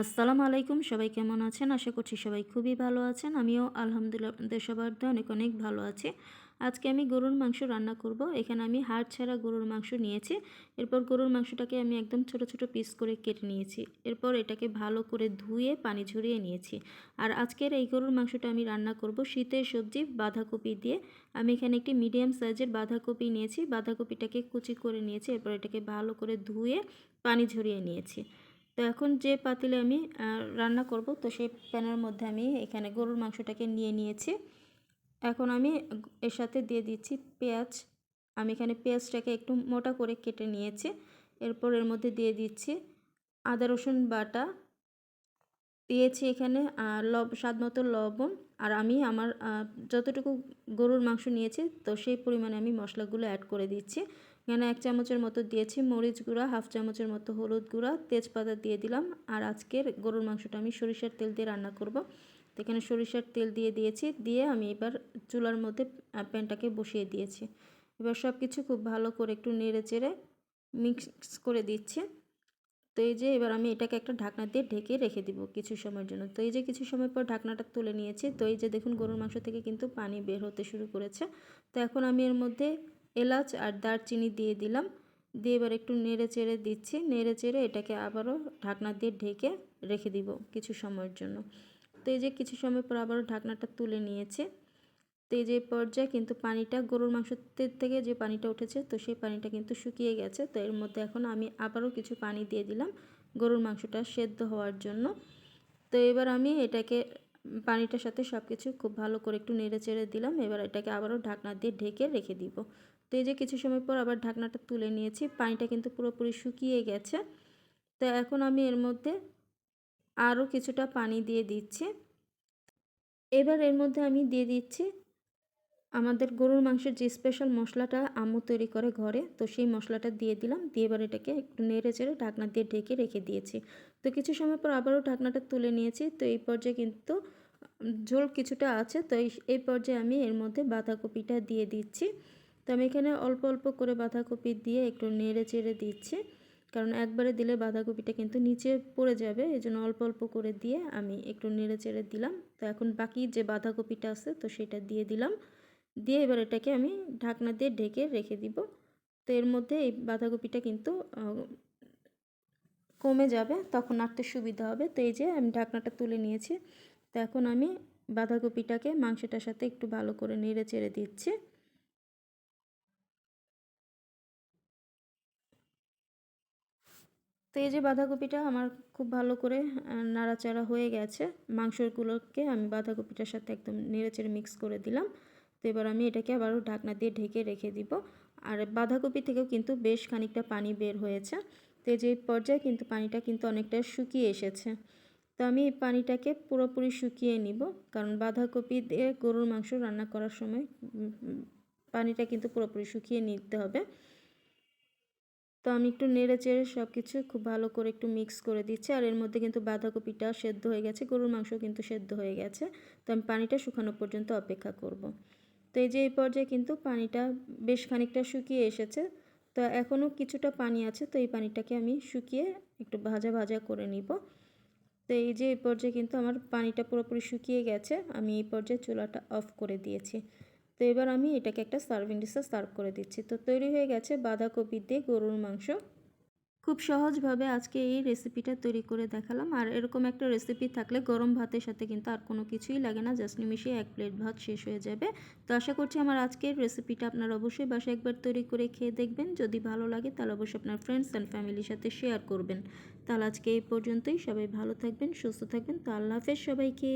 আসসালামু আলাইকুম, সবাই কেমন আছেন? আশা করছি সবাই খুবই ভালো আছেন। আমিও আলহামদুলিল্লাহ দোয়ায় অনেক অনেক ভালো আছি। আজকে আমি গরুর মাংস রান্না করব। এখানে আমি হাড় ছাড়া গরুর মাংস নিয়েছি। এরপর গরুর মাংসটাকে আমি একদম ছোট ছোট পিস করে কেটে নিয়েছি। এরপর এটাকে ভালো করে ধুয়ে পানি ঝরিয়ে নিয়েছি। আর আজকের এই গরুর মাংসটা আমি রান্না করব শীতের সবজি বাঁধাকপি দিয়ে। আমি এখানে একটি মিডিয়াম সাইজের বাঁধাকপি নিয়েছি। বাঁধাকপিটাকে কুচি করে নিয়েছি। এরপর এটাকে ভালো করে ধুয়ে পানি ঝরিয়ে নিয়েছি। তো এখন যে পাতিলে আমি রান্না করব, তো সেই প্যানের মধ্যে আমি এখানে গরুর মাংসটাকে নিয়ে নিয়েছি। এখন আমি এর সাথে দিয়ে দিচ্ছি পেঁয়াজ। আমি এখানে পেঁয়াজটাকে একটু মোটা করে কেটে নিয়েছি। এরপর এর মধ্যে দিয়ে দিচ্ছি আদা, রসুন বাটা। দিয়েছি এখানে লব, স্বাদ মতো লবণ। আর আমি আমার যতটুকু গরুর মাংস নিয়েছি, তো সেই পরিমাণে আমি মশলাগুলো অ্যাড করে দিচ্ছি। এখানে এক চামচের মতো দিয়েছি মরিচ গুঁড়া, হাফ চামচের মতো হলুদ গুঁড়া, তেজপাতা দিয়ে দিলাম। আর আজকের গরুর মাংসটা আমি সরিষার তেল দিয়ে রান্না করব। তো এখানে সরিষার তেল দিয়ে দিয়েছি, দিয়ে আমি এবার চুলার মধ্যে প্যানটাকে বসিয়ে দিয়েছি। এবার সব কিছু খুব ভালো করে একটু নেড়ে চেড়ে মিক্স করে দিচ্ছি। তো এই যে এবার আমি এটাকে একটা ঢাকনা দিয়ে ঢেকে রেখে দিব কিছু সময়ের জন্য। তো এই যে কিছু সময় পর ঢাকনাটা তুলে নিয়েছি। তো এই যে দেখুন গরুর মাংস থেকে কিন্তু পানি বের হতে শুরু করেছে। তো এখন আমি এর মধ্যে এলাচ আর দারচিনি দিয়ে দিলাম। দিয়ে এবার একটু নেড়ে চেড়ে দিচ্ছি। নেড়ে চেড়ে এটাকে আবারও ঢাকনা দিয়ে ঢেকে রেখে দিব কিছু সময়ের জন্য। তো এই যে কিছু সময় পর আবারও ঢাকনাটা তুলে নিয়েছে। তো এই যে পর্যায়ে কিন্তু পানিটা, গরুর মাংসের থেকে যে পানিটা উঠেছে, তো সেই পানিটা কিন্তু শুকিয়ে গেছে। তো এর মধ্যে এখন আমি আবারও কিছু পানি দিয়ে দিলাম গরুর মাংসটা সেদ্ধ হওয়ার জন্য। তো এবার আমি এটাকে পানিটার সাথে সব কিছু খুব ভালো করে একটু নেড়ে চেড়ে দিলাম। এবার এটাকে আবারও ঢাকনা দিয়ে ঢেকে রেখে দিব। তো এই যে কিছু সময় পর আবার ঢাকনাটা তুলে নিয়েছি। পানিটা কিন্তু পুরোপুরি শুকিয়ে গেছে। তো এখন আমি এর মধ্যে আরও কিছুটা পানি দিয়ে দিচ্ছি। এবার এর মধ্যে আমি দিয়ে দিচ্ছি আমাদের গরুর মাংসের যে স্পেশাল মশলাটা আম্মু তৈরি করে ঘরে, তো সেই মশলাটা দিয়ে দিলাম, দিয়ে এবার এটাকে একটু নেড়ে চেড়ে ঢাকনা দিয়ে ঢেকে রেখে দিয়েছি। তো কিছু সময় পর আবারও ঢাকনাটা তুলে নিয়েছি, তো এই পর্যায়ে কিন্তু ঝোল কিছুটা আছে, তো এই পর্যায়ে আমি এর মধ্যে বাঁধাকপিটা দিয়ে দিচ্ছি। তো আমি এখানে অল্প অল্প করে বাঁধাকপি দিয়ে একটু নেড়ে চেড়ে দিচ্ছি, কারণ একবারে দিলে বাঁধাকপিটা কিন্তু নিচে পড়ে যাবে এই জন্য অল্প অল্প করে দিয়ে আমি একটু নেড়ে চেড়ে দিলাম। তো এখন বাকি যে বাঁধাকপিটা আছে, তো সেটা দিয়ে দিলাম। দিয়ে এবার এটাকে আমি ঢাকনা দিয়ে ঢেকে রেখে দিব। তো এর মধ্যে এই বাঁধাকপিটা কিন্তু কমে যাবে, তখন নাড়তে সুবিধা হবে। তো এই যে আমি ঢাকনাটা তুলে নিয়েছি, তো এখন আমি বাঁধাকপিটাকে মাংসটার সাথে একটু ভালো করে নেড়ে চেড়ে দিচ্ছি। তো এই যে বাঁধাকপিটা আমার খুব ভালো করে নাড়াচাড়া হয়ে গেছে, মাংসগুলোকে আমি বাঁধাকপিটার সাথে একদম নেড়েচেড়ে মিক্স করে দিলাম। এবার আমি এটাকে আবারও ঢাকনা দিয়ে ঢেকে রেখে দিব। আর বাঁধাকপি থেকেও কিন্তু বেশ খানিকটা পানি বের হয়েছে। তো যে পর্যায়ে কিন্তু পানিটা কিন্তু অনেকটা শুকিয়ে এসেছে। তো আমি এই পানিটাকে পুরোপুরি শুকিয়ে নিব। কারণ বাঁধাকপি দিয়ে গরুর মাংস রান্না করার সময় পানিটা কিন্তু পুরোপুরি শুকিয়ে নিতে হবে। তো আমি একটু নেড়ে চেড়ে সব কিছু খুব ভালো করে একটু মিক্স করে দিচ্ছি। আর এর মধ্যে কিন্তু বাঁধাকপিটা সেদ্ধ হয়ে গেছে। গরুর মাংস কিন্তু সেদ্ধ হয়ে গেছে। তো আমি পানিটা শুকানো পর্যন্ত অপেক্ষা করব। তো এই যে এই পর্যায়ে কিন্তু পানিটা বেশ খানিকটা শুকিয়ে এসেছে। তো এখনও কিছুটা পানি আছে, তো এই পানিটাকে আমি শুকিয়ে একটু ভাজা ভাজা করে নিব। তো এই যে এই পর্যায়ে কিন্তু আমার পানিটা পুরোপুরি শুকিয়ে গেছে, আমি এই পর্যায়ে চুলাটা অফ করে দিয়েছি। তো এবার আমি এটাকে একটা সার্ভিং ডিশে সার্ভ করে দিচ্ছি। তো তৈরি হয়ে গেছে বাঁধাকপি দিয়ে গরুর মাংস। খুব সহজভাবে আজকে এই রেসিপিটা তৈরি করে দেখালাম। আর এরকম একটা রেসিপি থাকলে গরম ভাতের সাথে কিন্তু আর কোনো কিছুই লাগে না জাস্ট নিমিশে এক প্লেট ভাত শেষ হয়ে যাবে। তো আশা করছি আমার আজকের রেসিপিটা আপনারা অবশ্যই বাসায় একবার তৈরি করে খেয়ে দেখবেন। যদি ভালো লাগে তাহলে অবশ্যই আপনার ফ্রেন্ডস অ্যান্ড ফ্যামিলির সাথে শেয়ার করবেন। তাহলে আজকে এই পর্যন্তই। সবাই ভালো থাকবেন, সুস্থ থাকবেন। তো আল্লাহ হাফেজ সবাইকে।